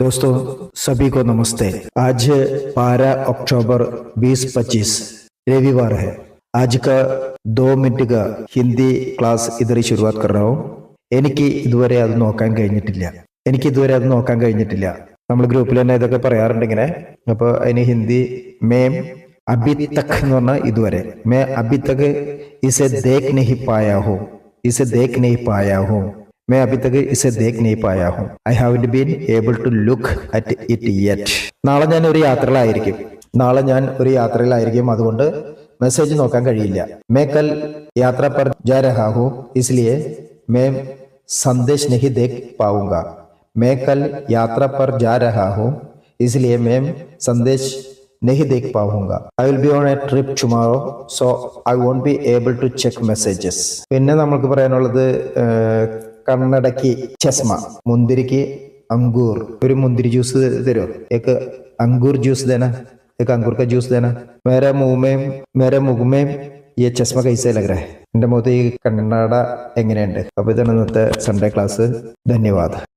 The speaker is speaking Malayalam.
दोस्तों सभी को नमस्ते। आज 12 अक्टूबर 2025 रविवार है। आज का दो मिनट का ഹിന്ദി ക്ലാസ് ഇതിൽ ശുരുവാത് കറാവും എനിക്ക് ഇതുവരെ അത് നോക്കാൻ കഴിഞ്ഞിട്ടില്ല. എനിക്ക് ഇതുവരെ അത് നോക്കാൻ കഴിഞ്ഞിട്ടില്ല. നമ്മൾ ഗ്രൂപ്പിൽ തന്നെ ഇതൊക്കെ പറയാറുണ്ട് ഇങ്ങനെ. അപ്പോൾ അതിന് ഹിന്ദി മേം അബി തക് എന്ന് പറഞ്ഞാൽ ഇതുവരെ. മേ അബി തക് ഇസെ ദേഖ് നഹി പായാ ഹോ. ഇസെ ദേഖ് നഹി പായാ ഹോ. मैं अभी तक इसे देख नहीं पाया हूँ I have been able to look at it yet നാളെ ഞാൻ ഒരു യാത്രയിലായിരിക്കും നാളെ ഞാൻ ഒരു യാത്രയിലായിരിക്കും അതുകൊണ്ട് മെസ്സേജ് നോക്കാൻ കഴിയില്ല മേ കൽ യാത്ര പർ ജാ രഹാ ഹൂ इसलिए मैं संदेश नहीं देख पाऊंगा मैं कल यात्रा पर जा रहा हूँ इसलिए मैं संदेश नहीं देख पाऊंगा I will be on a trip tomorrow so I won't be able to check messages പിന്നെ നമുക്ക് പറയാനുള്ളത് ഏഹ്, കണ്ണടക്ക് ചസ്മ. മുന്തിരിക്ക് അങ്കൂർ. ഒരു മുന്തിരി ജ്യൂസ് തരുമോ ഏക്ക് അങ്കൂർ ജ്യൂസ് തേന? ഏക്ക് അങ്കൂർക്ക ജ്യൂസ് തേന? മേരെ മൂമയും മേരെ മുഖമേം ഈ ചസ്മ കൈസേ എന്റെ മുഖത്ത് ഈ കണ്ണട എങ്ങനെയുണ്ട്? അപ്പൊ ഇതാണ് ഇന്നത്തെ സൺഡേ ക്ലാസ് ധന്യവാദം.